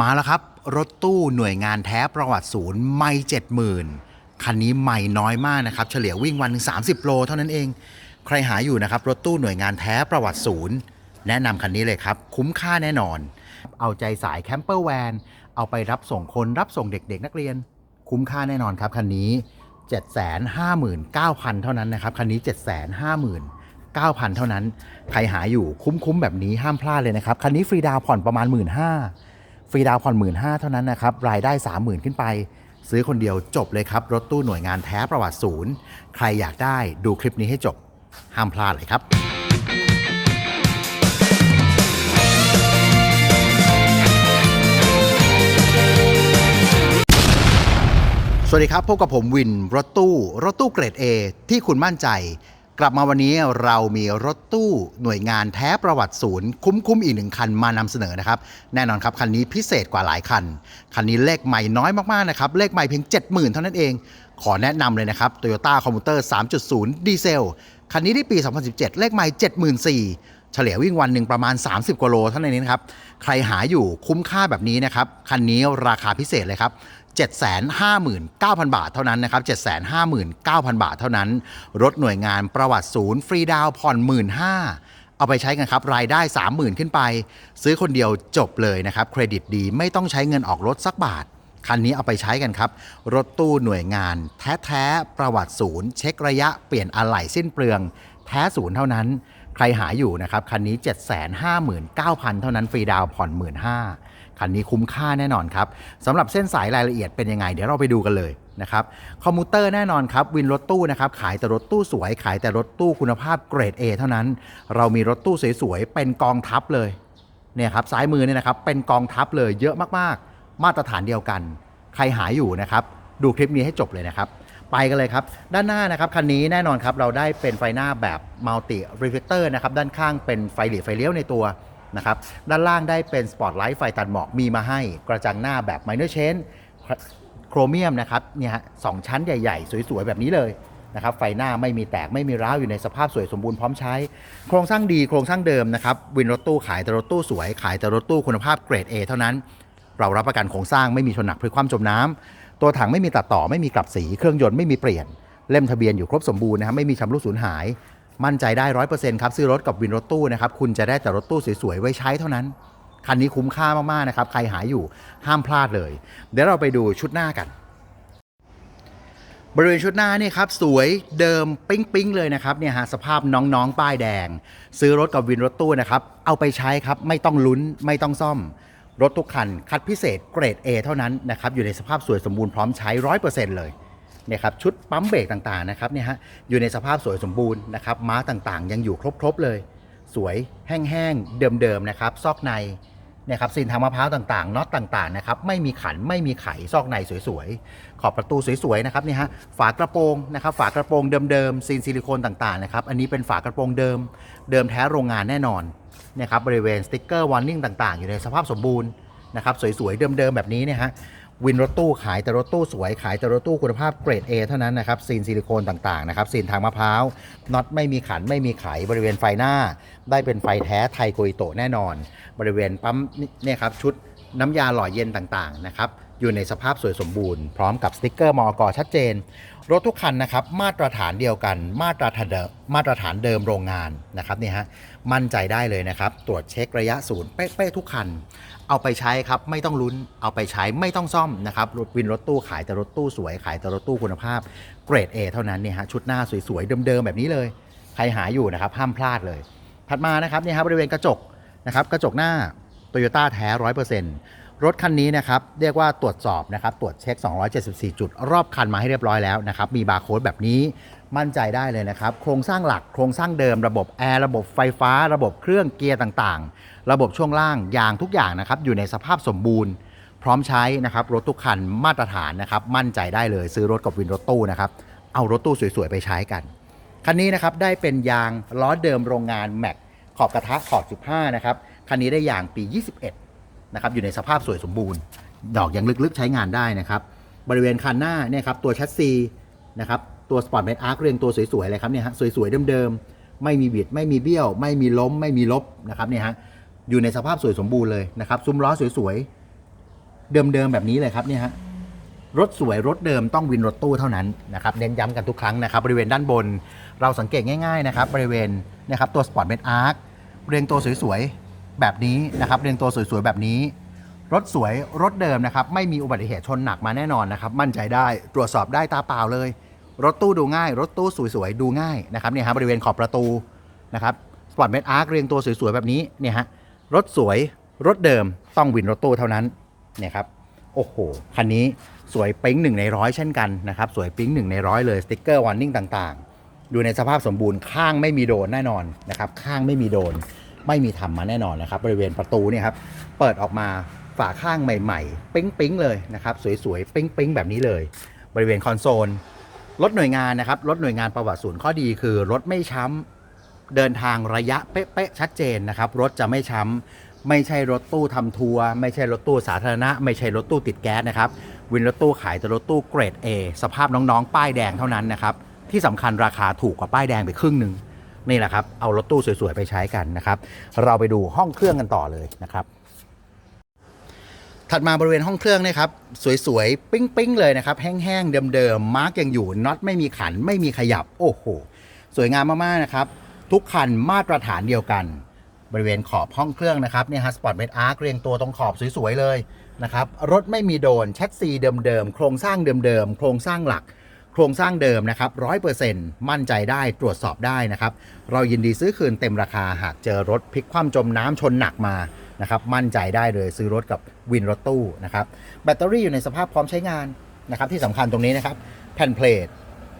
มาแล้วครับ รถตู้หน่วยงานแท้ประวัติศูนย์ไม่เจ็ดหมื่นคันนี้ใหม่น้อยมากนะครับ เฉลี่ยวิ่งวันหนึ่ง30 โลเท่านั้นเอง ใครหาอยู่นะครับ รถตู้หน่วยงานแท้ประวัติศูนย์ แนะนำคันนี้เลยครับ คุ้มค่าแน่นอน เอาใจสายแคมเปอร์แวนเอาไปรับส่งคนรับส่งเด็ก ๆ นักเรียน คุ้มค่าแน่นอนครับคันนี้ 759,000 เท่านั้นนะครับคันนี้ 759,000 เท่านั้น ใครหาอยู่คุ้มๆ แบบนี้ห้ามพลาดเลยนะครับ คันนี้ฟรีดาวผ่อนประมาณ 1 5ื่น ฟรีดาวผ่อน1 5ื่นห้าเท่านั้นนะครับ รายได้ 30,000 ขึ้นไป ซื้อคนเดียวจบเลยครับ รถตู้หน่วยงานแท้ประวัติศูนย์ ใครอยากได้ดูคลิปนี้ให้จบ ห้ามพลาดเลยครับสวัสดีครับพบกับผมวินรถตู้ รถตู้เกรด A ที่คุณมั่นใจ กลับมาวันนี้เรามีรถตู้หน่วยงานแท้ประวัติศูนย์คุ้มๆอีกหนึ่งคันมานำเสนอนะครับ แน่นอนครับ คันนี้พิเศษกว่าหลายคัน คันนี้เลขใหม่น้อยมากๆนะครับ เลขใหม่เพียง 70,000 เท่านั้นเอง ขอแนะนำเลยนะครับ Toyota Commuter 3.0 ดีเซล คันนี้ที่ปี 2017 เลขใหม่ 74,000เฉลี่ยวิ่งวันหนึ่งประมาณ 30กว่าโลเท่านั้นเองนะครับ ใครหาอยู่คุ้มค่าแบบนี้นะครับ คันนี้ราคาพิเศษเลยครับ 759,000 บาทเท่านั้นนะครับ759,000 บาทเท่านั้นรถหน่วยงานประวัติศูนย์ฟรีดาวน์ผ่อน15,000เอาไปใช้กันครับ รายได้ 30,000 ขึ้นไป ซื้อคนเดียวจบเลยนะครับ เครดิตดีไม่ต้องใช้เงินออกรถสักบาท คันนี้เอาไปใช้กันครับ รถตู้หน่วยงาน แท้ๆ ประวัติศูนย์ เช็คระยะเปลี่ยนอะไหล่สิ้นเปลือง แท้ศูนย์เท่านั้น ใครหาอยู่นะครับ คันนี้ 759,000 เท่านั้นฟรีดาวน์ผ่อน 15,000 คันนี้คุ้มค่าแน่นอนครับสำหรับเส้นสายรายละเอียดเป็นยังไง เดี๋ยวเราไปดูกันเลยนะครับคอมมูเตอร์แน่นอนครับ วินรถตู้นะครับขายแต่รถตู้สวย ขายแต่รถตู้คุณภาพเกรด A เท่านั้น เรามีรถตู้สวยๆเป็นกองทัพเลยเนี่ยครับซ้ายมือเนี่ยนะครับเป็นกองทัพเลยเยอะมากๆ มาตรฐานเดียวกัน ใครหาอยู่นะครับดูคลิปนี้ให้จบเลยนะครับไปกันเลยครับ ด้านหน้านะครับคันนี้แน่นอนครับเราได้เป็นไฟหน้าแบบมัลติรีเฟลเตอร์นะครับด้านข้างเป็นไฟหลีไฟเลี้ยวในตัว นะครับ ด้านล่างได้เป็นสปอตไลท์ไฟตัดหมอกมีมาให้กระจังหน้าแบบไมเนอร์เชนโครเมียมนะครับเนี่ยฮะสองชั้นใหญ่ ๆ สวย ๆ แบบนี้เลยนะครับไฟหน้าไม่มีแตกไม่มีร้าวอยู่ในสภาพสวยสมบูรณ์พร้อมใช้ โครงสร้างดีโครงสร้างเดิมนะครับวินรถตู้ขายแต่รถตู้สวยขายแต่รถตู้คุณภาพเกรด A เท่านั้น เรารับประกันโครงสร้างไม่มีชนหนักพลิกคว่ำจมน้ำตัวถังไม่มีตัดต่อไม่มีกลับสีเครื่องยนต์ไม่มีเปลี่ยนเล่มทะเบียนอยู่ครบสมบูรณ์นะครับไม่มีชำรุดสูญหาย มั่นใจได้ร้อยเปอร์เซ็นต์ครับ ซื้อรถกับวินรถตู้นะครับ คุณจะได้แต่รถตู้สวยๆ ไว้ใช้เท่านั้น คันนี้คุ้มค่ามากๆนะครับ ใครหาอยู่ห้ามพลาดเลย เดี๋ยวเราไปดูชุดหน้ากัน บริเวณชุดหน้านี่ครับ สวยเดิมปิ๊งปิ๊งๆเลยนะครับเนี่ยฮะสภาพน้องๆ ป้ายแดง ซื้อรถกับวินรถตู้นะครับเอาไปใช้ครับไม่ต้องลุ้นไม่ต้องซ่อมรถทุกคัน คัดพิเศษเกรด A เท่านั้นนะครับอยู่ในสภาพสวยสมบูรณ์พร้อมใช้ร้อยเปอร์เซ็นต์เลย นี่ยครับชุดปั๊มเบรกต่างๆนะครับเนี่ยฮะอยู่ในสภาพสวยสมบูรณ์นะครับม้าต่างๆ ยังอยู่ครบๆเลย สวยแห้งๆเดิมๆนะครับซอกในเนี่ยครับซีนทางมะพร้าวต่างๆน็อตต่างๆนะครับไม่มีขันไม่มีไขซอกในสวยๆขอบประตูสวยๆนะครับเนี่ยฮะฝากระโปรงนะครับฝากระโปรงเดิมๆซีนซิลิโคนต่างๆนะครับอันนี้เป็นฝากระโปรงเดิม เดิมแท้โรงงานแน่นอนนี่ยครับบริเวณสติ๊กเกอร์วอร์นิ่งต่างๆ อยู่ในสภาพสมบูรณ์นะครับสวยๆเดิมๆแบบนี้เนี่ยฮะ วินรถตู้ขายแต่รถตู้สวยขายแต่รถตู้คุณภาพเกรด A เท่านั้นนะครับซีนซิลิโคนต่างๆนะครับซีนทางมะพร้าวน็อตไม่มีขันไม่มีไขบริเวณไฟหน้า ได้เป็นไฟแท้ไทยโกอิโตแน่นอน บริเวณปั๊มเนี่ยครับชุดน้ำยาหล่อเย็นต่างๆนะครับอยู่ในสภาพสวยสมบูรณ์พร้อมกับสติ๊กเกอร์มอกชัดเจน รถทุกคันนะครับมาตรฐานเดียวกัน มาตรฐานเดิมมาตรฐานเดิมโรงงานนะครับเนี่ยฮะมั่นใจได้เลยนะครับ ตรวจเช็คระยะศูนย์เป๊ะๆทุกคัน เอาไปใช้ครับไม่ต้องลุ้นเอาไปใช้ไม่ต้องซ่อมนะครับรถวินรถตู้ขายแต่รถตู้สวยขายแต่รถตู้คุณภาพเกรด A เท่านั้นเนี่ยฮะชุดหน้าสวยๆเดิมๆแบบนี้เลย ใครหาอยู่นะครับห้ามพลาดเลย ถัดมานะครับเนี่ยครับบริเวณกระจกนะครับกระจกหน้า Toyota แท้100%รถคันนี้นะครับเรียกว่าตรวจสอบนะครับตรวจเช็ค 274 จุด รอบคันมาให้เรียบร้อยแล้วนะครับมีบาร์โค้ดแบบนี้ มั่นใจได้เลยนะครับ โครงสร้างหลัก โครงสร้างเดิมระบบแอร์ระบบไฟฟ้า ระบบเครื่องเกียร์ต่างๆ ระบบช่วงล่างยางทุกอย่างนะครับอยู่ในสภาพสมบูรณ์ พร้อมใช้นะครับรถทุกคันมาตรฐานนะครับมั่นใจได้เลยซื้อรถกับวินรถตู้นะครับเอารถตู้สวยๆไปใช้กันคันนี้นะครับได้เป็นยางล้อเดิมโรงงานแม็กขอบกระทะขอบ 15 นะครับคันนี้ได้ยางปี 21 นะครับอยู่ในสภาพสวยสมบูรณ์ ดอกยังลึกๆใช้งานได้นะครับบริเวณคันหน้าเนี่ยครับตัวแชสซีนะครับ ตัวสปอร์ตเมทอาร์คเรียงตัวสวยๆเลยครับเนี่ยฮะสวยๆเดิมๆ ไม่มีบิด ไม่มีเบี้ยว ไม่มีล้ม ไม่มีลบนะครับเนี่ยฮะอยู่ในสภาพสวยสมบูรณ์เลยนะครับซุ้มล้อสวยๆ เดิมๆ แบบนี้เลยครับเนี่ยฮะรถสวยรถเดิมต้องวินรถตู้เท่านั้นนะครับเน้นย้ำกันทุกครั้งนะครับบริเวณด้านบนเราสังเกตง่ายๆนะครับบริเวณนะครับตัว Sport m e d Arc เรียงตัวสวยๆแบบนี้นะครับเรียงตัวสวยๆแบบนี้ รถสวยรถเดิมนะครับไม่มีอุบัติเหตุชนหนักมาแน่นอนนะครับมั่นใจได้ตรวจสอบได้ตาเปล่าเลย รถตู้ดูง่าย รถตู้สวยๆดูง่ายนะครับเนี่ยฮะบริเวณขอบประตูนะครับสปอร์ตเมดอาร์คเรียงตัวสวยๆแบบนี้เนี่ยฮะรถสวยรถเดิมต้องวินรถตู้เท่านั้นเนี่ยครับโอ้โหคันนี้สวยปิ๊งหนึ่งในร้อยเช่นกันนะครับสวยปิ๊งหนึ่งในร้อยเลยสติ๊กเกอร์วอร์นิ่งต่างๆอยู่ในสภาพสมบูรณ์ข้างไม่มีโดนแน่นอนนะครับข้างไม่มีโดนไม่มีทำมาแน่นอนนะครับบริเวณประตูเนี่ยครับเปิดออกมาฝาข้างใหม่ๆปิ๊งๆเลยนะครับสวยๆปิ๊งๆแบบนี้เลย บริเวณคอนโซล รถหน่วยงานนะครับรถหน่วยงานประวัติศูนย์ข้อดีคือรถไม่ช้ำเดินทางระยะเป๊ะๆชัดเจนนะครับ รถจะไม่ช้ำไม่ใช่รถตู้ทำทัวร์ไม่ใช่รถตู้สาธารณะ ไม่ใช่รถตู้ติดแก๊สนะครับวินรถตู้ขายแต่รถตู้เกรด A สภาพน้องๆ ป้ายแดงเท่านั้นนะครับที่สำคัญราคาถูกกว่าป้ายแดงไปครึ่งหนึ่งนี่แหละครับเอารถตู้สวยๆไปใช้กันนะครับ เราไปดูห้องเครื่องกันต่อเลยนะครับ ถัดมาบริเวณห้องเครื่องนะครับสวยๆ ปิ้งๆ เลยนะครับ แห้งๆ เดิมๆ มาร์กยังอยู่น็อตไม่มีขันไม่มีขยับ โอ้โห สวยงามมากๆ นะครับ ทุกคันมาตรฐานเดียวกัน บริเวณขอบห้องเครื่องนะครับเนี่ยฮะสปอร์ตเมดอาร์เรียงตัวตรงขอบสวยๆ เลยนะครับ รถไม่มีโดนแชสซีเดิมๆ โครงสร้างเดิมๆ โครงสร้างหลัก โครงสร้างเดิมนะครับร้อยเปอร์เซ็นต์มั่นใจได้ตรวจสอบได้นะครับ เรายินดีซื้อคืนเต็มราคาหากเจอรถพลิกคว่ำจมน้ำชนหนักมา นะครับมั่นใจได้เลยซื้อรถกับวินรถตู้นะครับแบตเตอรี่อยู่ในสภาพพร้อมใช้งานนะครับที่สำคัญตรงนี้นะครับแผ่นเพลท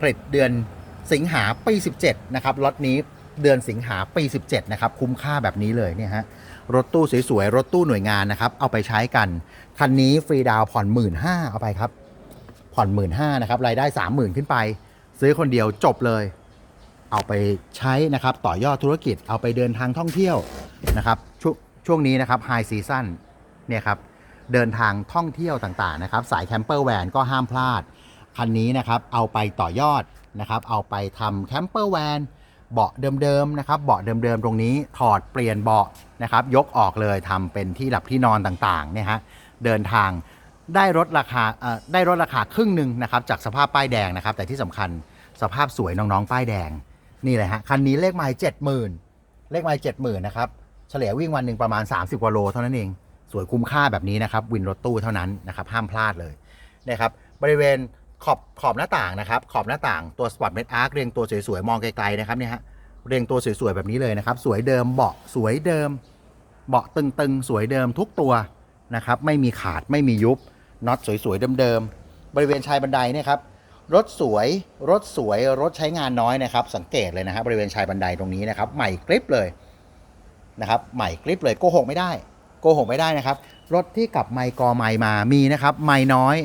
ผลิตเดือนสิงหาปี 17 นะครับล็อตนี้เดือนสิงหาปี 17 นะครับ คุ้มค่าแบบนี้เลยเนี่ยฮะรถตู้สวยๆ รถตู้หน่วยงานนะครับ เอาไปใช้กัน คันนี้ฟรีดาวผ่อน 1 5ื่นเอาไปครับ ผ่อน 1 5ื่นนะครับ รายได้ 30,000 ขึ้นไป ซื้อคนเดียวจบเลย เอาไปใช้นะครับ ต่อยอดธุรกิจเอาไปเดินทางท่องเที่ยวนะครับช ช่วงนี้นะครับไฮซีซั่นเนี่ยครับเดินทางท่องเที่ยวต่างๆนะครับ สายแคมเปอร์แวนก็ห้ามพลาด คันนี้นะครับเอาไปต่อยอดนะครับ เอาไปทำแคมเปอร์แวนเบาะเดิมๆนะครับ เบาะเดิมๆตรงนี้ถอดเปลี่ยนเบาะนะครับ ยกออกเลยทำเป็นที่หลับที่นอนต่างๆเนี่ยฮะเดินทางได้ลดราคาได้ลดราคาครึ่งหนึ่งนะครับจากสภาพป้ายแดงนะครับ แต่ที่สำคัญสภาพสวยน้องๆป้ายแดงนี่เลยฮะคันนี้เลขไมล์เจ็ดหมื่นเลขไมล์เจ็ดหมื่นนะครับ ฉลี่ยวิ่งวันหนึ่งประมาณ 30กว่าโลเท่านั้นเอง สวยคุ้มค่าแบบนี้นะครับ วินรถตู้เท่านั้นนะครับ ห้ามพลาดเลยนะครับ บริเวณขอบขอบหน้าต่างนะครับ ขอบหน้าต่างตัว Sport Med Arc เรียงตัวสวยๆ มองไกลๆนะครับเนี่ยฮะ เรียงตัวสวยๆ แบบนี้เลยนะครับ สวยเดิมเบาะสวยเดิม เบาะตึงๆ สวยเดิมทุกตัวนะครับ ไม่มีขาดไม่มียุบ น็อตสวยๆ เดิมๆ บริเวณชายบันไดเนี่ยครับ รถสวย รถสวย รถใช้งานน้อยนะครับ สังเกตเลยนะครับบริเวณชายบันไดตรงนี้นะครับ ใหม่กริบเลย นะครับใหม่กริบเลยโกหกไม่ได้โกหกไม่ได้นะครับ รถที่กลับไมค์กอไมค์มามีนะครับไมค์น้อย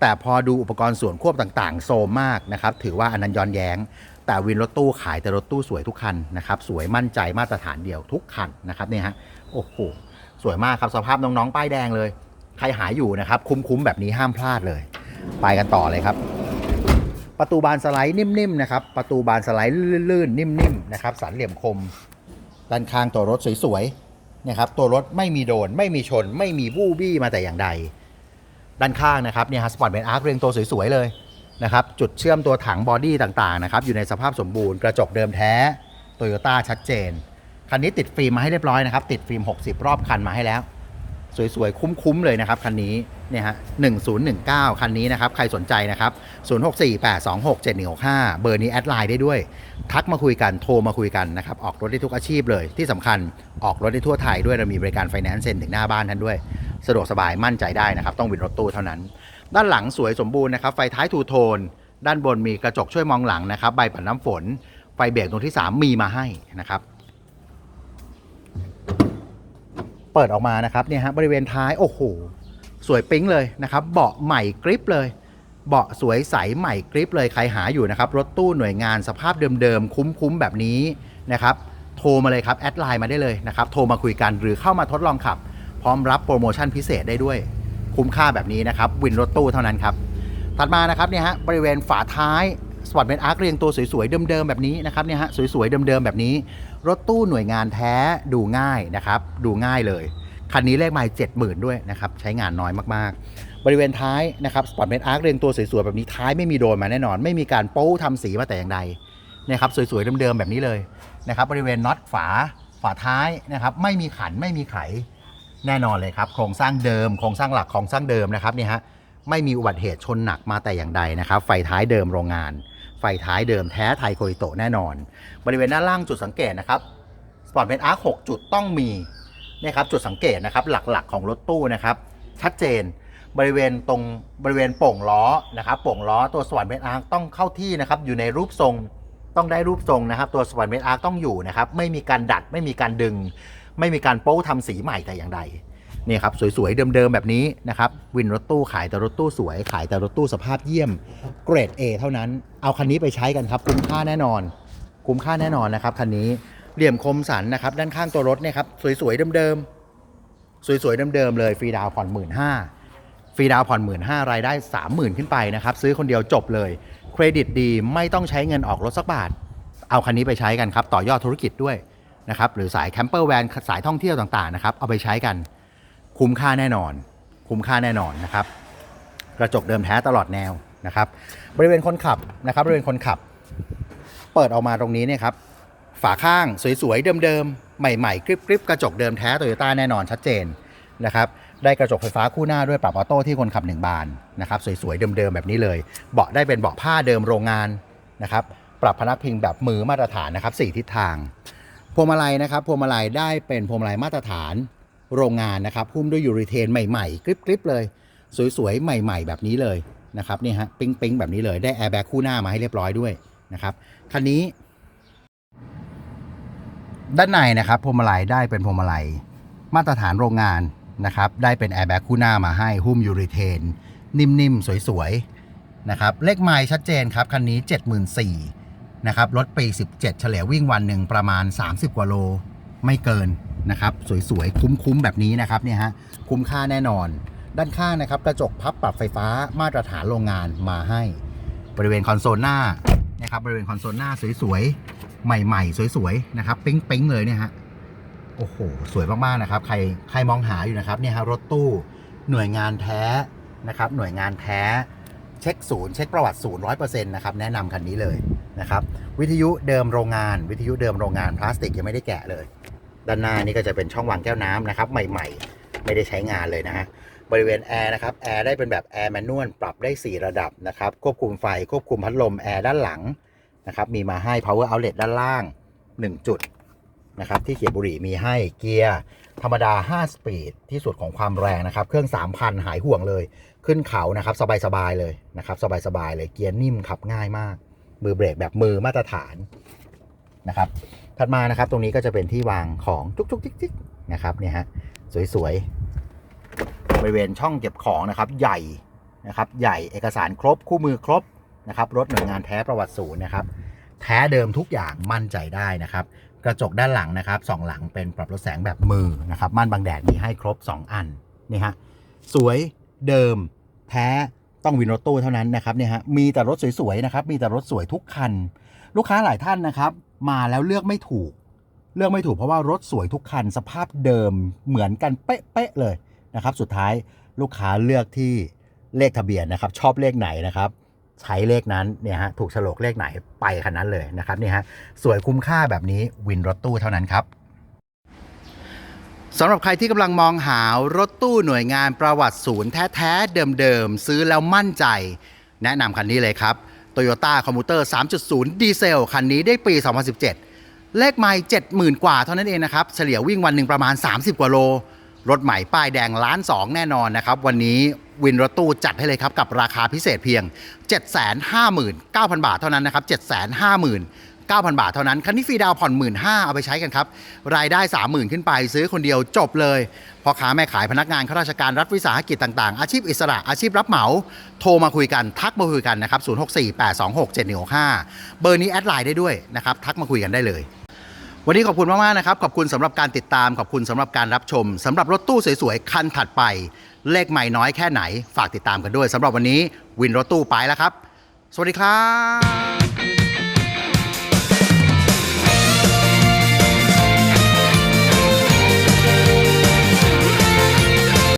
แต่พอดูอุปกรณ์ส่วนควบต่างๆ โซมมากนะครับถือว่าอันนั้นย้อนแย้ง แต่วินรถตู้ขายแต่รถตู้สวยทุกคันนะครับสวยมั่นใจมาตรฐานเดียวทุกคันนะครับเนี่ยฮะโอ้โหสวยมากครับสภาพน้องๆป้ายแดงเลย ใครหาอยู่นะครับคุ้มๆแบบนี้ห้ามพลาดเลย ไปกันต่อเลยครับประตูบานสไลด์นิ่มๆนะครับ ประตูบานสไลด์ลื่นๆนิ่มๆนะครับสันเหลี่ยมคม ด้านข้างตัวรถสวยๆนะครับตัวรถไม่มีโดน ไม่มีชน ไม่มีบู้บี้มาแต่อย่างใด ด้านข้างนะครับเนี่ยฮะสปอร์ตเบนอาร์คเรียงตัวสวยๆเลยนะครับจุดเชื่อมตัวถังบอดี้ต่างๆนะครับอยู่ในสภาพสมบูรณ์กระจกเดิมแท้โตโยต้าชัดเจน คันนี้ติดฟิล์มมาให้เรียบร้อยนะครับติดฟิล์ม 60 รอบคันมาให้แล้ว สวยๆ คุ้มๆ เลยนะครับ คันนี้เนี่ยฮะ1019 คันนี้นะครับ ใครสนใจนะครับ 0648267165 เบอร์นี้แอดไลน์ได้ด้วย ทักมาคุยกัน โทรมาคุยกันนะครับ ออกรถได้ทุกอาชีพเลย ที่สำคัญออกรถได้ทั่วไทยด้วย เรามีบริการไฟแนนซ์เซ็นถึงหน้าบ้านท่านด้วย สะดวกสบายมั่นใจได้นะครับ ต้องวินรถตู้เท่านั้น ด้านหลังสวยสมบูรณ์นะครับ ไฟท้ายทูโทน ด้านบนมีกระจกช่วยมองหลังนะครับ ใบปัดน้ำฝน ไฟเบรกตรงที่ 3 มีมาให้นะครับ เปิดออกมานะครับเนี่ยฮะบริเวณท้ายโอ้โหสวยปิ๊งเลยนะครับ เบาะใหม่กริปเลย เบาะสวยใสใหม่กริปเลยใครหาอยู่นะครับรถตู้หน่วยงานสภาพเดิมๆ คุ้มๆแบบนี้นะครับโทรมาเลยครับแอดไลน์มาได้เลยนะครับโทรมาคุยกันหรือเข้ามาทดลองขับ พร้อมรับโปรโมชั่นพิเศษได้ด้วย คุ้มค่าแบบนี้นะครับวินรถตู้เท่านั้นครับถัดมานะครับเนี่ยฮะบริเวณฝาท้าย สปอร์ตเมนอาร์เรียงตัวสวยๆเดิมๆแบบนี้นะครับเนี่ยฮะสวยๆเดิมๆแบบนี้ รถตู้หน่วยงานแท้ดูง่ายนะครับดูง่ายเลยคันนี้เลขไมล์เจ็ดหมื่นด้วยนะครับใช้งานน้อยมากๆ บริเวณท้ายนะครับสปอร์ตเมทอาร์เรียงตัวสวยๆแบบนี้ท้ายไม่มีโดนมาแน่นอน ไม่มีการโป้ทำสีมาแต่อย่างใดนะครับสวยๆเดิมๆแบบนี้เลยนะครับบริเวณน็อตฝาฝาท้ายนะครับไม่มีขันไม่มีไขแน่นอนเลยครับ โครงสร้างเดิมโครงสร้างหลักโครงสร้างเดิมนะครับเนี่ยฮะไม่มีอุบัติเหตุชนหนักมาแต่อย่างใดนะครับ ไฟท้ายเดิมโรงงาน ไฟท้ายเดิมแท้ไทยโคริโตแน่นอน บริเวณด้านล่างจุดสังเกตนะครับสปอร์ตเมทอาร์6จุดต้องมีนะครับจุดสังเกตนะครับหลักๆของรถตู้นะครับชัดเจนบริเวณตรงบริเวณโป่งล้อนะครับโป่งล้อตัวสปอร์ตเมทอาร์ต้องเข้าที่นะครับอยู่ในรูปทรงต้องได้รูปทรงนะครับ ตัวสปอร์ตเมทอาร์ต้องอยู่นะครับไม่มีการดัดไม่มีการดึง ไม่มีการโป้ทำสีใหม่แต่อย่างใด นี่ครับสวยๆเดิมๆแบบนี้นะครับวินรถตู้ขายแต่รถตู้สวย ขายแต่รถตู้สภาพเยี่ยมเกรด A เท่านั้น เอาคันนี้ไปใช้กันครับ คุ้มค่าแน่นอน คุ้มค่าแน่นอนนะครับคันนี้เหลี่ยมคมสันนะครับด้านข้างตัวรถเนี่ยครับสวยๆเดิมๆสวยๆเดิมๆเลยฟรีดาวผ่อนหมื่นห้าฟรีดาวผ่อนหมื่นห้ารายได้30,000ขึ้นไปนะครับซื้อคนเดียวจบเลย เครดิตดีไม่ต้องใช้เงินออกรถสักบาท เอาคันนี้ไปใช้กันครับต่อยอดธุรกิจด้วยนะครับหรือสายแคมเปอร์แวนสายท่องเที่ยวต่างๆนะครับเอาไปใช้กัน คุ้มค่าแน่นอน คุ้มค่าแน่นอนนะครับ กระจกเดิมแท้ตลอดแนวนะครับ บริเวณคนขับนะครับ บริเวณคนขับ เปิดออกมาตรงนี้เนี่ยครับ ฝาข้างสวยๆ เดิมๆ ใหม่ๆกริบๆ กระจกเดิมแท้โตโยต้าแน่นอนชัดเจนนะครับ ได้กระจกไฟฟ้าคู่หน้าด้วยปรับออโต้ที่คนขับหนึ่งบานนะครับสวยๆ เดิมๆ แบบนี้เลย เบาะได้เป็นเบาะผ้าเดิมโรงงานนะครับ ปรับพนักพิงแบบมือมาตรฐานนะครับสี่ทิศทางพวงมาลัยนะครับพวงมาลัยได้เป็นพวงมาลัยมาตรฐาน โรงงานนะครับหุ้มด้วยยูริเทนใหม่ๆ กริบๆเลย สวยๆ ใหม่ ๆ แบบนี้เลยนะครับนี่ฮะปิ๊งๆ แบบนี้เลยได้แอร์แบ็กคู่หน้ามาให้เรียบร้อยด้วยนะครับคันนี้ ด้านในนะครับพวงมาลัยได้เป็นพวงมาลัยมาตรฐานโรงงานนะครับได้เป็นแอร์แบ็กคู่หน้ามาให้หุ้มยูริเทนนิ่มๆ สวยๆนะครับเลขไมล์ชัดเจนครับคันนี้ 74,000นะครับรถปี 17 เฉลี่ยวิ่งวันหนึ่งประมาณ 30 กว่าโล ไม่เกิน นะครับสวยๆ คุ้มๆ แบบนี้นะครับเนี่ยฮะคุ้มค่าแน่นอน ด้านข้างนะครับกระจกพับปรับไฟฟ้ามาตรฐานโรงงานมาให้ บริเวณคอนโซลหน้านะครับบริเวณคอนโซลหน้าสวยๆ ใหม่ๆ สวยๆ นะครับปิ๊งๆ เลยเนี่ยฮะโอ้โหสวยมากๆ นะครับ ใครใครมองหาอยู่นะครับเนี่ยฮะรถตู้หน่วยงานแท้นะครับหน่วยงานแท้เช็คศูนย์เช็คประวัติศูนย์ร้อยเปอร์เซ็นต์นะครับแนะนำคันนี้เลยนะครับวิทยุเดิมโรงงาน วิทยุเดิมโรงงานพลาสติกยังไม่ได้แกะเลย ด้านหน้านี่ก็จะเป็นช่องวางแก้วน้ำนะครับ ใหม่ ๆ ไม่ได้ใช้งานเลยนะฮะบริเวณแอร์นะครับแอร์ได้เป็นแบบแอร์แมนนวลปรับได้ 4 ระดับนะครับ ควบคุมไฟควบคุมพัดลมแอร์ด้านหลังนะครับมีมาให้ power outlet ด้านล่าง 1 จุดนะครับที่เขียบุหรี่มีให้เกียร์ธรรมดา 5 สปีด ที่สุดของความแรงนะครับ เครื่อง 3,000 หายห่วงเลย ขึ้นเขานะครับ สบาย ๆ เลยนะครับ สบาย ๆ เลยเกียร์นิ่มขับง่ายมาก มือเบรกแบบมือมาตรฐานนะครับ ถัดมานะครับตรงนี้ก็จะเป็นที่วางของจุกๆจิกๆนะครับเนี่ยฮะสวยๆบริเวณช่องเก็บของนะครับใหญ่นะครับใหญ่เอกสารครบคู่มือครบนะครับรถหน่วยงานแท้ประวัติศูนย์นะครับแท้เดิมทุกอย่างมั่นใจได้นะครับ กระจกด้านหลังนะครับสองหลังเป็นปรับลดแสงแบบมือนะครับม่านบังแดดมีให้ครบ 2 อันนี่ฮะสวยเดิมแท้ต้องวินรถตู้เท่านั้นนะครับเนี่ยฮะมีแต่รถสวยๆนะครับมีแต่รถสวยทุกคัน ลูกค้าหลายท่านนะครับ มาแล้วเลือกไม่ถูก เลือกไม่ถูกเพราะว่ารถสวยทุกคันสภาพเดิมเหมือนกันเป๊ะๆเลยนะครับ สุดท้ายลูกค้าเลือกที่เลขทะเบียนนะครับ ชอบเลขไหนนะครับใช้เลขนั้นเนี่ยฮะถูกฉลกเลขไหนไปคันนั้นเลยนะครับเนี่ยฮะสวยคุ้มค่าแบบนี้วินรถตู้เท่านั้นครับสำหรับใครที่กำลังมองหารถตู้หน่วยงานประวัติศูนย์แท้ ๆ เดิม ๆ ซื้อแล้วมั่นใจ แนะนำคันนี้เลยครับ Toyota Commuter 3.0 ดีเซล คันนี้ได้ปี 2017 เลขไม่70,000 กว่าเท่านั้นเองนะครับ เฉลี่ยวิ่งวันหนึ่งประมาณ 30 กว่าโล รถใหม่ป้ายแดงล้านสองแน่นอนนะครับ วันนี้วินรถตู้จัดให้เลยครับ กับราคาพิเศษเพียง 759,000 บาทเท่านั้นนะครับ 759,000 9,000 บาทเท่านั้น คันนี้ฟรีดาวผ่อน 15,000เอาไปใช้กันครับ รายได้ 30,000 ขึ้นไปซื้อคนเดียวจบเลยพ่อค้าแม่ขายพนักงานข้าราชการรัฐวิสาหกิจต่างๆ อาชีพอิสระอาชีพรับเหมา โทรมาคุยกัน ทักมาคุยกันนะครับ 0648267165 เบอร์นี้แอดไลน์ได้ด้วยนะครับ ทักมาคุยกันได้เลยวันนี้ขอบคุณมาก ๆ นะครับ ขอบคุณสำหรับการติดตาม ขอบคุณสำหรับการรับชมสำหรับรถตู้สวย ๆ คันถัดไป เลขไม่น้อยแค่ไหน ฝากติดตามกันด้วยสำหรับวันนี้วินรถตู้ไปแล้วครับ สวัสดีครับ